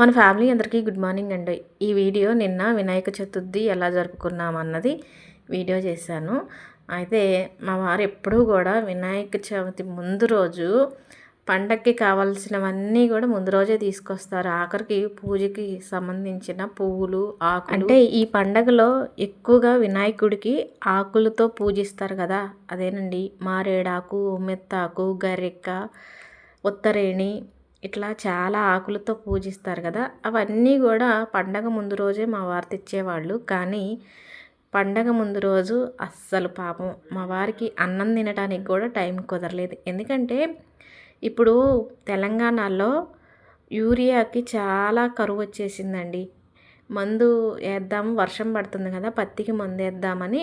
మన ఫ్యామిలీ అందరికీ good morning అండి. ఈ వీడియో నిన్న వినాయక చతుర్థి ఎలా జరుపుకున్నాం అన్నది వీడియో చేశాను. అయితే మా వారు ఎప్పుడూ కూడా వినాయక చవితి ముందు రోజు పండగకి కావాల్సినవన్నీ కూడా ముందు రోజే తీసుకొస్తారు. ఆఖరికి పూజకి సంబంధించిన పువ్వులు ఆకు అంటే ఈ పండగలో ఎక్కువగా వినాయకుడికి ఆకులతో పూజిస్తారు కదా? అదేనండి. మారేడాకు ఉమ్మెత్తాకు గరిక ఉత్తరేణి ఇట్లా చాలా ఆకులతో పూజిస్తారు కదా. అవన్నీ కూడా పండగ ముందు రోజే మా వారు తెచ్చేవాళ్ళు. కానీ పండగ ముందు రోజు అస్సలు పాపం. మా వారికి అన్నం తినడానికి కూడా టైం కుదరలేదు. ఎందుకంటే ఇప్పుడు తెలంగాణలో యూరియాకి చాలా కరువు వచ్చేసిందండి. మందు వేద్దాము వర్షం పడుతుంది కదా పత్తికి మందు వేద్దామని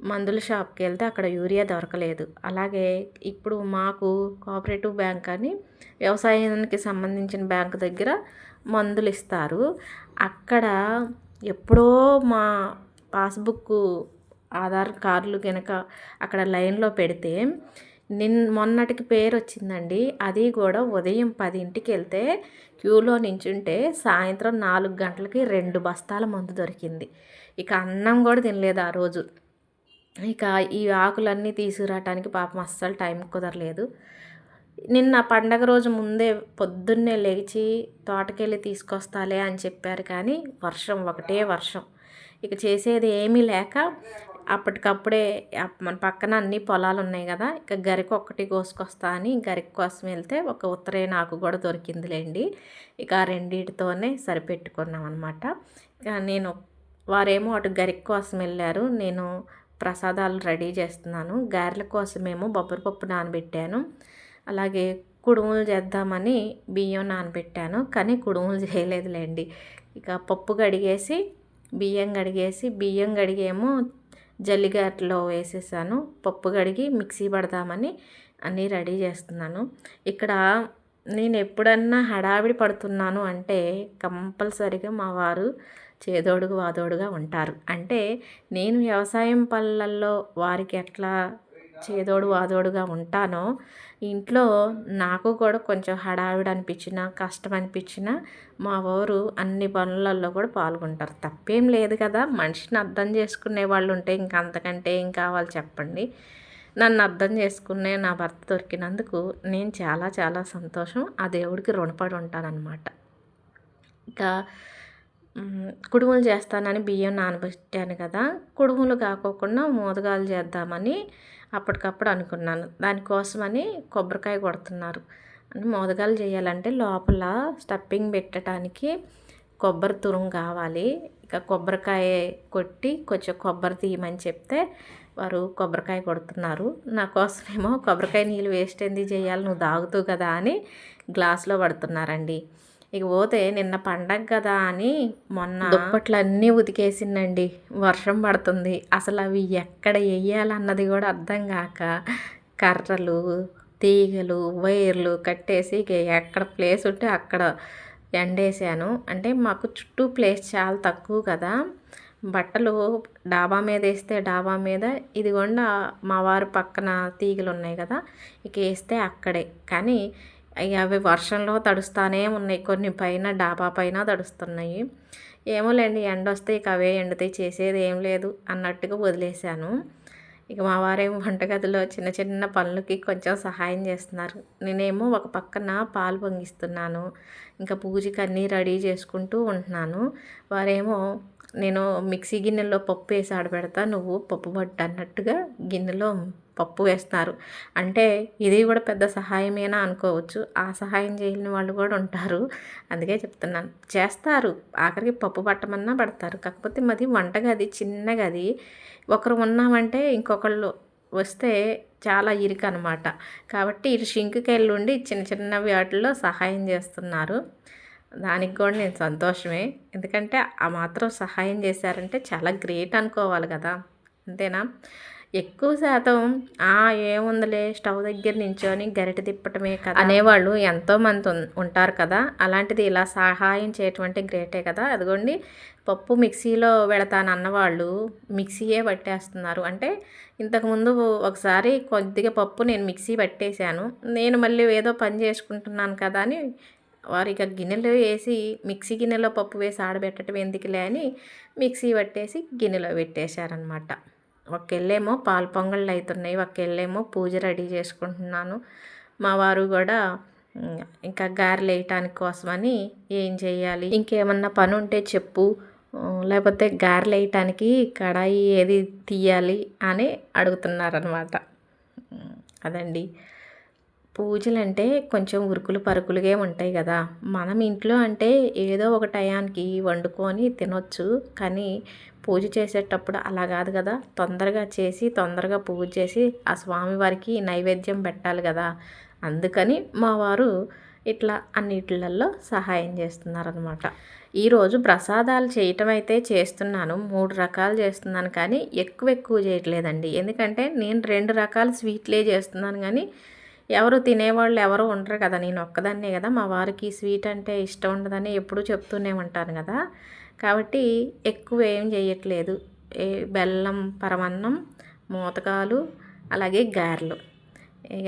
మందుల షాప్కి వెళ్తే అక్కడ యూరియా దొరకలేదు. అలాగే ఇప్పుడు మాకు కోఆపరేటివ్ బ్యాంక్ అని వ్యవసాయానికి సంబంధించిన బ్యాంక్ దగ్గర మందులు ఇస్తారు. అక్కడ ఎప్పుడో మా పాస్బుక్ ఆధార్ కార్డులు కనుక అక్కడ లైన్లో పెడితే నిన్ మొన్నటికి పేరు వచ్చిందండి. అది కూడా ఉదయం పదింటికి వెళ్తే క్యూలో నించుంటే సాయంత్రం నాలుగు గంటలకి రెండు బస్తాల మందు దొరికింది. ఇక అన్నం కూడా తినలేదు ఆ రోజు. ఇక ఈ ఆకులన్నీ తీసుకురావటానికి పాపం అస్సలు టైం కుదరలేదు. నిన్న పండగ రోజు ముందే పొద్దున్నే లేచి తోటకెళ్ళి తీసుకొస్తాలే అని చెప్పారు కానీ వర్షం ఒకటే వర్షం. ఇక చేసేది ఏమీ లేక అప్పటికప్పుడే మన పక్కన అన్ని పొలాలు ఉన్నాయి కదా ఇక గరికి ఒక్కటి కోసుకొస్తా అని గరికి కోసం వెళ్తే ఒక ఉత్తరైన ఆకు కూడా దొరికిందిలేండి. ఇక ఆ రెండింటితోనే సరిపెట్టుకున్నాం అనమాట ఇక నేను వారేమో అటు గరికి కోసం వెళ్ళారు నేను ప్రసాదాలు రెడీ చేస్తున్నాను. గారెల కోసమేమో బొబ్బరి పప్పు నానబెట్టాను. అలాగే కుడుములు చేద్దామని బియ్యం నానబెట్టాను. కానీ కుడుములు చేయలేదులేండి. ఇక పప్పు కడిగేసి బియ్యం కడిగేసి బియ్యం కడిగేమో జల్లిగట్లో వేసేసాను. పప్పు కడిగి మిక్సీ పడదామని అన్నీ రెడీ చేస్తున్నాను. ఇక్కడ నేను ఎప్పుడన్నా హడావిడి పడుతున్నాను అంటే కంపల్సరిగా మా వారు చేదోడుగు వాదోడుగా ఉంటారు. అంటే నేను వ్యవసాయం పనులలో వారికి ఎట్లా చేదోడు వాదోడుగా ఉంటానో ఇంట్లో నాకు కూడా కొంచెం హడావిడి అనిపించిన కష్టం అనిపించిన మా వారు అన్ని పనులలో కూడా పాల్గొంటారు. తప్పేం లేదు కదా మనిషిని అర్థం చేసుకునే వాళ్ళు ఉంటే ఇంకా అంతకంటే ఏం కావాలి చెప్పండి. నన్ను అర్థం చేసుకునే నా భర్త దొరికినందుకు నేను చాలా చాలా సంతోషం ఆ దేవుడికి రుణపడి ఉంటానన్నమాట. ఇంకా కుడుములు చేస్తానని బియ్యం నానబెట్టాను కదా. కుడుములు కాకోకుండా మోదగాలు చేద్దామని అప్పటికప్పుడు అనుకున్నాను. దానికోసమని కొబ్బరికాయ కొడుతున్నారు. మోదగాలు చేయాలంటే లోపల స్టఫింగ్ పెట్టడానికి కొబ్బరి తురుం కావాలి. ఇక కొబ్బరికాయ కొట్టి కొంచెం కొబ్బరి తీయమని చెప్తే వారు కొబ్బరికాయ కొడుతున్నారు. నా కోసమేమో కొబ్బరికాయ నీళ్ళు వేస్ట్ ఎందుకు చేయాలి? నువ్వు తాగుతూ కదా అని గ్లాస్లో పడుతున్నారండి. ఇక పోతే నిన్న పండగ కదా అని మొన్న దుప్పట్లన్నీ ఉతికేసిందండి. వర్షం పడుతుంది. అసలు అవి ఎక్కడ వేయాలన్నది కూడా అర్థం కాక కర్రలు తీగలు వైర్లు కట్టేసి ఇక ఎక్కడ ప్లేస్ ఉంటే అక్కడ ఎండేసాను. అంటే మాకు చుట్టూ ప్లేస్ చాలా తక్కువ కదా. బట్టలు డాబా మీద వేస్తే డాబా మీద. ఇదిగోండా మా వారు పక్కన తీగలు ఉన్నాయి కదా. ఇక వేస్తే అక్కడే. కానీ అవి వర్షంలో తడుస్తూనే ఉన్నాయి. కొన్ని పైన డాబా పైన తడుస్తున్నాయి. ఏమోలేండి ఎండ వస్తే ఇక అవే ఎండుతాయి చేసేది ఏం లేదు అన్నట్టుగా వదిలేశాను. ఇక మా వారేమో వంటగదిలో చిన్న చిన్న పనులకి కొంచెం సహాయం చేస్తున్నారు. నేనేమో ఒక పక్కన పాలు పొంగిస్తున్నాను. ఇంకా పూజకి అన్నీ రెడీ చేసుకుంటూ ఉంటున్నాను. వారేమో నేను మిక్సీ గిన్నెలో పప్పు వేసి ఆడబెడతా నువ్వు పప్పు పట్టు అన్నట్టుగా గిన్నెలో పప్పు వేస్తారు. అంటే ఇది కూడా పెద్ద సహాయమేనా అనుకోవచ్చు. ఆ సహాయం చేయని వాళ్ళు కూడా ఉంటారు. అందుకే చెప్తున్నాను. చేస్తారు. ఆఖరికి పప్పు పట్టమన్నా పడతారు. కాకపోతే మాది వంటగది చిన్న గది. ఒకరు ఉన్నామంటే ఇంకొకళ్ళు వస్తే చాలా ఇరుక అనమాట కాబట్టి ఇటు షింకుకి వెళ్ళుండి చిన్న చిన్న వాటిల్లో సహాయం చేస్తున్నారు. దానికి కూడా నేను సంతోషమే. ఎందుకంటే ఆ మాత్రం సహాయం చేశారంటే చాలా గ్రేట్ అనుకోవాలి కదా. అంతేనా? ఎక్కువ శాతం ఆ ఏముందిలే స్టవ్ దగ్గర నించొని గరిట తిప్పటమే కదా అనేవాళ్ళు ఎంతోమంది ఉంటారు కదా. అలాంటిది ఇలా సహాయం చేయటం అంటే గ్రేటే కదా. అదిగోండి పప్పు మిక్సీలో పెడతాను అన్నవాళ్ళు మిక్సీయే పట్టేస్తున్నారు. అంటే ఇంతకుముందు ఒకసారి కొద్దిగా పప్పు నేను మిక్సీ పట్టేశాను. నేను మళ్ళీ ఏదో పని చేసుకుంటున్నాను కదా అని వారు ఇక గిన్నెలో వేసి మిక్సీ గిన్నెలో పప్పు వేసి ఆడబెట్టడం ఎందుకులే అని మిక్సీ పట్టేసి గిన్నెలో పెట్టేశారనమాట ఒకళ్ళేమో పాలు పొంగళ్ళు అవుతున్నాయి ఒకెళ్ళేమో పూజ రెడీ చేసుకుంటున్నాను. మా వారు కూడా ఇంకా గారెలు వేయటానికి కోసమని ఏం చేయాలి? ఇంకేమన్నా పని ఉంటే చెప్పు. లేకపోతే గారెలు వేయటానికి కడాయి ఏది తీయాలి? అని అడుగుతున్నారనమాట అదండి. పూజలు అంటే కొంచెం ఉరుకులు పరుకులుగా ఉంటాయి కదా. మనం ఇంట్లో అంటే ఏదో ఒక టయానికి వండుకొని తినొచ్చు. కానీ పూజ చేసేటప్పుడు అలా కాదు కదా. తొందరగా చేసి తొందరగా పూజ చేసి ఆ స్వామివారికి నైవేద్యం పెట్టాలి కదా. అందుకని మా వారు ఇట్లా అన్నిటిలలో సహాయం చేస్తున్నారనమాట ఈరోజు ప్రసాదాలు చేయటం అయితే చేస్తున్నాను. మూడు రకాలు చేస్తున్నాను కానీ ఎక్కువ ఎక్కువ చేయట్లేదండి. ఎందుకంటే నేను రెండు రకాల స్వీట్లే చేస్తున్నాను కానీ ఎవరు తినేవాళ్ళు ఎవరు ఉండరు కదా నేను ఒక్కదాన్నే కదా మా వారికి స్వీట్ అంటే ఇష్టం ఉండదని ఎప్పుడూ చెప్తూనే ఉంటాను కదా. కాబట్టి ఎక్కువ ఏం చేయట్లేదు ఏ బెల్లం పరమన్నం మూతకాలు అలాగే గారెలు.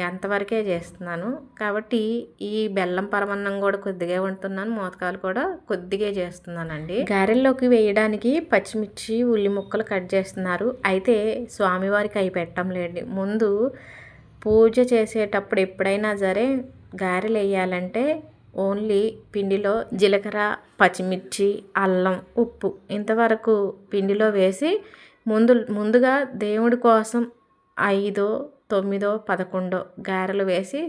అంతవరకే చేస్తున్నాను. కాబట్టి ఈ బెల్లం పరమన్నం కూడా కొద్దిగా వండుతున్నాను. మోతకాలు కూడా కొద్దిగా చేస్తున్నానండి. గారెల్లోకి వేయడానికి పచ్చిమిర్చి ఉల్లి ముక్కలు కట్ చేస్తున్నారు. అయితే స్వామివారికి అవి పెట్టం లేండి ముందు పూజ చేసేటప్పుడు ఎప్పుడైనా సరే గారెలు వేయాలంటే ఓన్లీ పిండిలో జీలకర్ర పచ్చిమిర్చి అల్లం ఉప్పు ఇంతవరకు పిండిలో వేసి ముందు ముందుగా దేవుడి కోసం ఐదో తొమ్మిదో పదకొండో గారెలు వేసి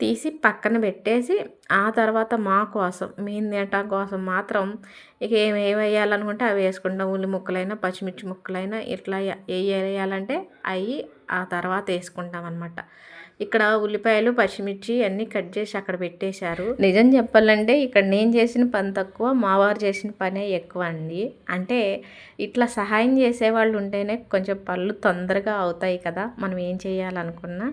తీసి పక్కన పెట్టేసి ఆ తర్వాత మా కోసం మేము తినటం కోసం మాత్రం ఇక ఏమి వేయాలనుకుంటే అవి వేసుకుంటాం. ఉల్లి ముక్కలైనా పచ్చిమిర్చి ముక్కలైనా ఇట్లా ఏ వేయాలంటే అవి ఆ తర్వాత వేసుకుంటాం అనమాట ఇక్కడ ఉల్లిపాయలు పచ్చిమిర్చి అన్నీ కట్ చేసి అక్కడ పెట్టేశారు. నిజం చెప్పాలంటే ఇక్కడ నేను చేసిన పని తక్కువ మావారు చేసిన పనే ఎక్కువ అండి. అంటే ఇట్లా సహాయం చేసేవాళ్ళు ఉంటేనే కొంచెం పళ్ళు తొందరగా అవుతాయి కదా మనం ఏం చేయాలనుకున్నా.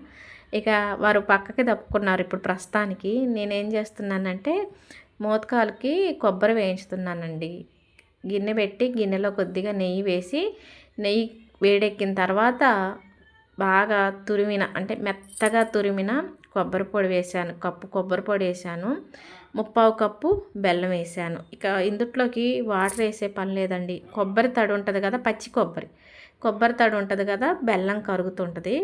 ఇక వారు పక్కకి దప్పుకున్నారు. ఇప్పుడు ప్రస్తుతానికి నేనేం చేస్తున్నానంటే మోతకాలకి కొబ్బరి వేయించుతున్నానండి. గిన్నె పెట్టి గిన్నెలో కొద్దిగా నెయ్యి వేసి నెయ్యి వేడెక్కిన తర్వాత బాగా తురిమిన అంటే మెత్తగా తురిమిన కొబ్బరి పొడి వేసాను కప్పు కొబ్బరి పొడి వేసాను ముప్పావు కప్పు బెల్లం వేసాను ఇక ఇందుట్లోకి వాటర్ వేసే పని లేదండి. కొబ్బరి తడి ఉంటుంది కదా పచ్చి కొబ్బరి. కొబ్బరి తడి ఉంటుంది కదా బెల్లం కరుగుతుంటుంది.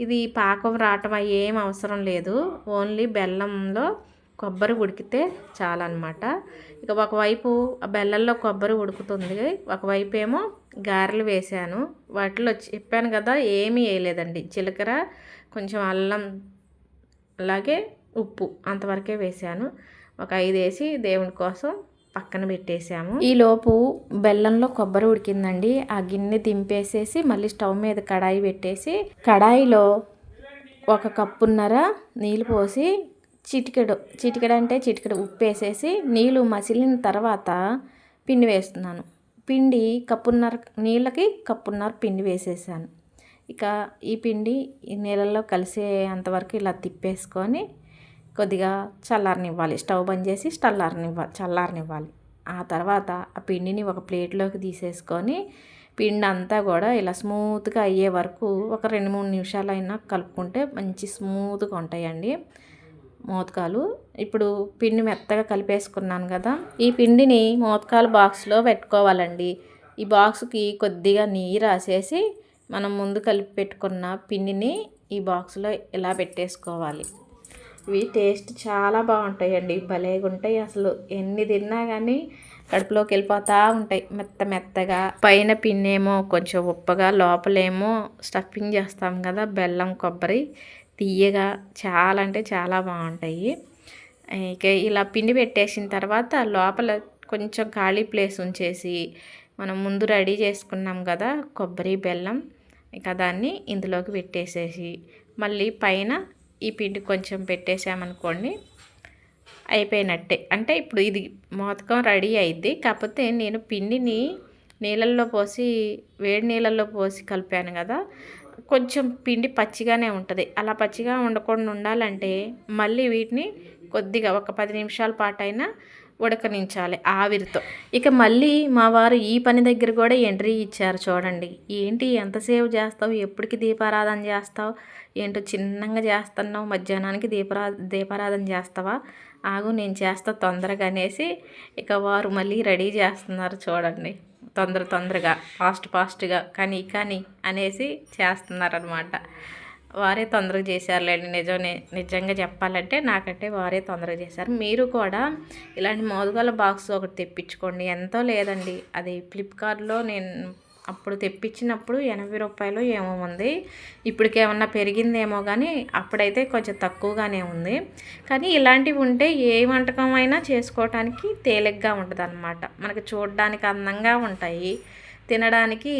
ఇది పాకం రావటం ఏం అవసరం లేదు. ఓన్లీ బెల్లంలో కొబ్బరి ఉడికితే చాలన్నమాట. ఇక ఒకవైపు ఆ బెల్లంలో కొబ్బరి ఉడుకుతుంది. ఒకవైపు ఏమో గారెలు వేసాను వాటిలో చెప్పాను కదా ఏమీ వేయలేదండి. జీలకర్ర కొంచెం అల్లం అలాగే ఉప్పు అంతవరకే వేసాను ఒక ఐదు వేసి దేవుని కోసం పక్కన పెట్టేసాము. ఈలోపు బెల్లంలో కొబ్బరి ఉడికిందండి. ఆ గిన్నె దింపేసేసి మళ్ళీ స్టవ్ మీద కడాయి పెట్టేసి కడాయిలో ఒక కప్పున్నర నీళ్ళు పోసి చిటికెడు చిటికెడు అంటే చిటికెడు ఉప్పు వేసేసి నీళ్ళు మసిలిన తర్వాత పిండి వేస్తున్నాను. పిండి కప్పున్నర నీళ్ళకి కప్పున్నర పిండి వేసేసాను. ఇక ఈ పిండి ఈ నీళ్ళల్లో కలిసే అంతవరకు ఇలా తిప్పేసుకొని కొద్దిగా చల్లారనివ్వాలి. స్టవ్ బంద్ చేసి చల్లారనివ్వాలి చల్లారనివ్వాలి. ఆ తర్వాత ఆ పిండిని ఒక ప్లేట్లోకి తీసేసుకొని పిండి అంతా కూడా ఇలా స్మూత్గా అయ్యే వరకు ఒక రెండు మూడు నిమిషాలైనా కలుపుకుంటే మంచి స్మూత్గా ఉంటాయండి మోతకాలు. ఇప్పుడు పిండి మెత్తగా కలిపేసుకున్నాను కదా ఈ పిండిని మోతకాలు బాక్స్లో పెట్టుకోవాలండి. ఈ బాక్స్కి కొద్దిగా నెయ్యి రాసేసి మనం ముందు కలిపి పెట్టుకున్న పిండిని ఈ బాక్స్లో ఇలా పెట్టేసుకోవాలి. ఇవి టేస్ట్ చాలా బాగుంటాయండి. భలేగా ఉంటాయి అసలు. ఎన్ని తిన్నా కానీ కడుపులోకి వెళ్ళిపోతూ ఉంటాయి. మెత్త మెత్తగా. పైన పిన్నేమో కొంచెం ఉప్పగా లోపలేమో స్టఫింగ్ చేస్తాం కదా బెల్లం కొబ్బరి. తీయగా చాలా అంటే చాలా బాగుంటాయి. ఇక ఇలా పిండి పెట్టేసిన తర్వాత లోపల కొంచెం ఖాళీ ప్లేస్ ఉంచేసి మనం ముందు రెడీ చేసుకున్నాం కదా కొబ్బరి బెల్లం. ఇక దాన్ని ఇందులోకి పెట్టేసేసి మళ్ళీ పైన ఈ పిండి కొంచెం పెట్టేసామనుకోండి అయిపోయినట్టే. అంటే ఇప్పుడు ఇది మోతకం రెడీ అయింది కాకపోతే నేను పిండిని నీళ్ళల్లో పోసి వేడి నీళ్ళల్లో పోసి కలిపాను కదా కొంచెం పిండి పచ్చిగానే ఉంటుంది. అలా పచ్చిగా ఉండకుండా ఉండాలంటే మళ్ళీ వీటిని కొద్దిగా ఒక పది నిమిషాల పాటైనా ఉడకనించాలి ఆవిరితో. ఇక మళ్ళీ మా వారు ఈ పని దగ్గర కూడా ఎంట్రీ ఇచ్చారు చూడండి. ఏంటి ఎంతసేపు చేస్తావు? ఎప్పటికి దీపారాధన చేస్తావు? ఏంటో చిన్నగా చేస్తున్నావు? మధ్యాహ్నానికి దీపరా దీపారాధన చేస్తావా? ఆగు నేను చేస్తా తొందరగా అనేసి ఇక వారు మళ్ళీ రెడీ చేస్తున్నారు చూడండి. తొందర తొందరగా ఫాస్ట్ ఫాస్ట్గా కానీ కానీ అనేసి చేస్తున్నారనమాట వారే తొందరగా చేశారులేండి. నిజం నిజంగా చెప్పాలంటే నాకంటే వారే తొందరగా చేశారు. మీరు కూడా ఇలాంటి మోదుగల బాక్స్ ఒకటి తెప్పించుకోండి. ఎంతో లేదండి. అది ఫ్లిప్కార్ట్లో నేను అప్పుడు తెప్పించినప్పుడు ఎనభై రూపాయలు ఏమో ఉంది. ఇప్పటికి ఏమన్నా పెరిగిందేమో కానీ అప్పుడైతే కొంచెం తక్కువగానే ఉంది. కానీ ఇలాంటివి ఉంటే ఏ వంటకం అయినా చేసుకోవటానికి తేలిగ్గా ఉంటుంది అనమాట మనకు చూడడానికి అందంగా ఉంటాయి. తినడానికి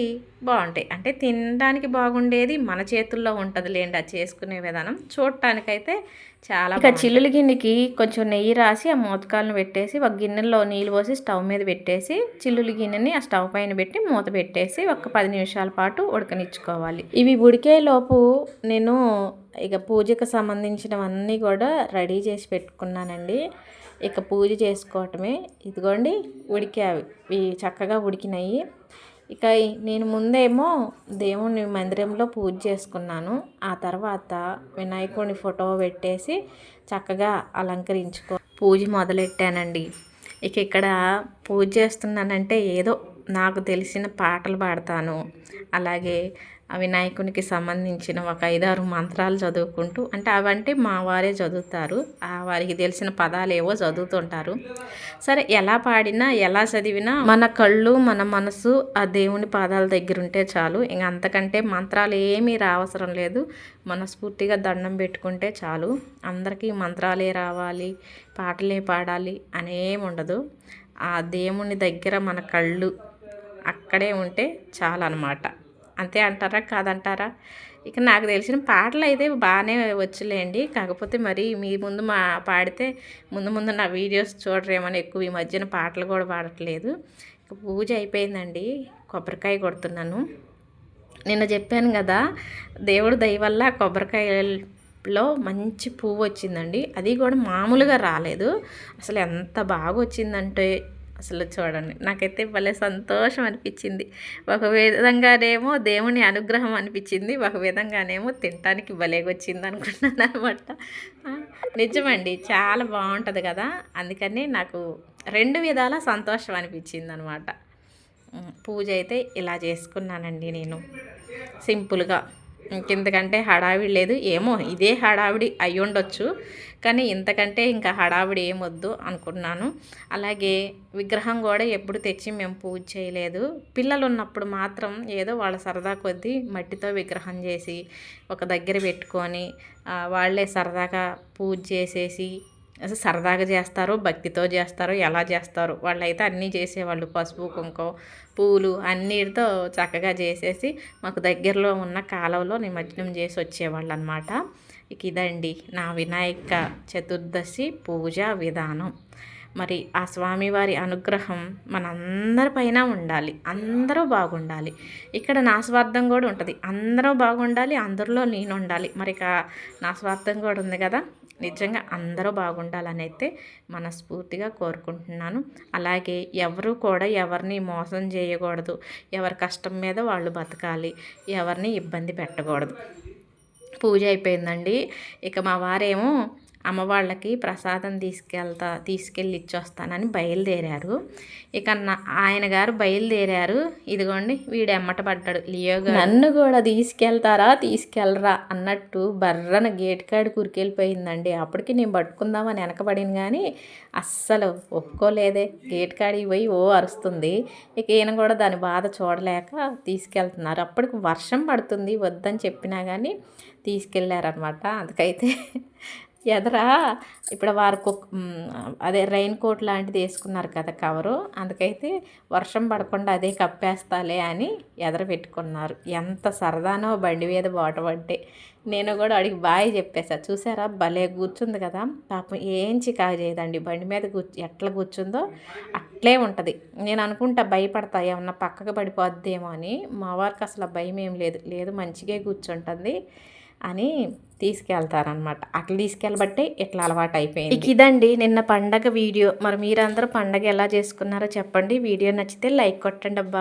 బాగుంటాయి. అంటే తినడానికి బాగుండేది మన చేతుల్లో ఉంటుంది లేండి అది చేసుకునే విధానం. చూడటానికైతే చాలా ఇక చిల్లుల గిన్నెకి కొంచెం నెయ్యి రాసి ఆ మూతకాలను పెట్టేసి ఒక గిన్నెలో నీళ్ళు పోసి స్టవ్ మీద పెట్టేసి చిల్లుల గిన్నెని ఆ స్టవ్ పైన పెట్టి మూత పెట్టేసి ఒక పది నిమిషాల పాటు ఉడకనిచ్చుకోవాలి. ఇవి ఉడికే లోపు నేను ఇక పూజకు సంబంధించినవన్నీ కూడా రెడీ చేసి పెట్టుకున్నానండి. ఇక పూజ చేసుకోవటమే. ఇదిగోండి ఉడికావి. ఇవి చక్కగా ఉడికినాయి. ఇక నేను ముందేమో దేవుని మందిరంలో పూజ చేసుకున్నాను. ఆ తర్వాత వినాయకుడిని ఫోటో పెట్టేసి చక్కగా అలంకరించుకో పూజ మొదలెట్టానండి. ఇక ఇక్కడ పూజ చేస్తున్నానంటే ఏదో నాకు తెలిసిన పాటలు పాడతాను. అలాగే ఆ వినాయకునికి సంబంధించిన ఒక ఐదారు మంత్రాలు చదువుకుంటూ అంటే అవంటే మా వారే చదువుతారు. ఆ వారికి తెలిసిన పదాలు ఏవో చదువుతుంటారు. సరే ఎలా పాడినా ఎలా చదివినా మన కళ్ళు మన మనసు ఆ దేవుని పాదాల దగ్గర ఉంటే చాలు. ఇంక అంతకంటే మంత్రాలు ఏమీ రావసరం లేదు. మనస్ఫూర్తిగా దండం పెట్టుకుంటే చాలు. అందరికీ మంత్రాలే రావాలి పాటలే పాడాలి అనేం ఉండదు. ఆ దేవుని దగ్గర మన కళ్ళు అక్కడే ఉంటే చాలన్నమాట. అంతే అంటారా? కాదంటారా? ఇక నాకు తెలిసిన పాటలు అయితే బాగానే వచ్చులేండి. కాకపోతే మరి మీ ముందు మా పాడితే ముందు ముందు నా వీడియోస్ చూడరేమని ఎక్కువ ఈ మధ్యన పాటలు కూడా పాడట్లేదు. ఇక పూజ అయిపోయిందండి. కొబ్బరికాయ కొడుతున్నాను. నిన్న చెప్పాను కదా దేవుడు దయ వల్ల కొబ్బరికాయలో మంచి పువ్వు వచ్చిందండి. అది కూడా మామూలుగా రాలేదు. అసలు ఎంత బాగా వచ్చిందంటే అసలు చూడండి. నాకైతే భలే సంతోషం అనిపించింది. ఒక విధంగానేమో దేవుని అనుగ్రహం అనిపించింది. ఒక విధంగానేమో తినటానికి భలేగా వచ్చింది అనుకున్నాను అనమాట నిజమండి. చాలా బాగుంటుంది కదా? అందుకని నాకు రెండు విధాల సంతోషం అనిపించింది అనమాట పూజ అయితే ఇలా చేసుకున్నానండి నేను. సింపుల్గా. ఇంకెందుకంటే హడావిడి లేదు. ఏమో ఇదే హడావిడి అయి ఉండొచ్చు. కానీ ఇంతకంటే ఇంకా హడావిడి ఏమొద్దు అనుకున్నాను. అలాగే విగ్రహం కూడా ఎప్పుడు తెచ్చి మేము పూజ చేయలేదు. పిల్లలు ఉన్నప్పుడు మాత్రం ఏదో వాళ్ళ సరదా కొద్దీ మట్టితో విగ్రహం చేసి ఒక దగ్గర పెట్టుకొని వాళ్ళే సరదాగా పూజ చేసేసి అసలు సరదాగా చేస్తారో భక్తితో చేస్తారో ఎలా చేస్తారో వాళ్ళైతే అన్నీ చేసేవాళ్ళు. పసుపు కుంకుమ పూలు అన్నిటితో చక్కగా చేసేసి మాకు దగ్గరలో ఉన్న కాలువలో నిమజ్జనం చేసి వచ్చేవాళ్ళు అనమాట ఇక ఇదండి నా వినాయక చతుర్దశి పూజా విధానం. మరి ఆ స్వామివారి అనుగ్రహం మనందరిపైన ఉండాలి. అందరూ బాగుండాలి. ఇక్కడ నా స్వార్థం కూడా ఉంటుంది. అందరూ బాగుండాలి అందరిలో నేను ఉండాలి. మరి ఇక నా స్వార్థం కూడా ఉంది కదా. నిజంగా అందరూ బాగుండాలని అయితే మనస్ఫూర్తిగా కోరుకుంటున్నాను. అలాగే ఎవరు కూడా ఎవరిని మోసం చేయకూడదు. ఎవరి కష్టం మీద వాళ్ళు బతకాలి. ఎవరిని ఇబ్బంది పెట్టకూడదు. పూజ అయిపోయిందండి. ఇక మా వారేమో అమ్మవాళ్ళకి ప్రసాదం తీసుకెళ్తా తీసుకెళ్ళి ఇచ్చొస్తానని బయలుదేరారు. ఇక ఆయన గారు బయలుదేరారు. ఇదిగోండి వీడు ఎమ్మట పడ్డాడు. లియో నన్ను కూడా తీసుకెళ్తారా తీసుకెళ్ళరా అన్నట్టు బర్రన గేట్ కాడి కురికెళ్ళిపోయిందండి. అప్పటికి నేను పట్టుకుందామని వెనకబడింది కానీ అస్సలు ఒప్పుకోలేదే. గేట్ కాడికి పోయి ఓ అరుస్తుంది. ఇక ఈయన కూడా దాని బాధ చూడలేక తీసుకెళ్తున్నారు. అప్పటికి వర్షం పడుతుంది వద్దని చెప్పినా కానీ తీసుకెళ్ళారనమాట అందుకైతే ఎదరా? ఇప్పుడు వారు అదే రెయిన్ కోట్ లాంటిది వేసుకున్నారు కదా కవరు. అందుకైతే వర్షం పడకుండా అదే కప్పేస్తాలే అని ఎదర పెట్టుకున్నారు. ఎంత సరదానో బండి మీద బాటం అంటే నేను కూడా అడిగి బాయ్ చెప్పేసా. చూసారా? భలే కూర్చుంది కదా. పాపం ఏం కాజేదండి చేయదండి. బండి మీద కూర్చు ఎట్లా కూర్చుందో అట్లే ఉంటుంది. నేను అనుకుంటా భయపడతా ఏమన్నా పక్కకు పడిపోద్దేమో అని. మా వారికి అసలు భయం ఏం లేదు. లేదు మంచిగా కూర్చుంటుంది. అని తీసుకెళ్తారనమాట అట్లా తీసుకెళ్ళబట్టే ఇట్లా అలవాటు అయిపోయింది. ఇక ఇదండి నిన్న పండగ వీడియో. మరి మీరందరూ పండగ ఎలా చేసుకున్నారో చెప్పండి. వీడియో నచ్చితే లైక్ కొట్టండి అబ్బా.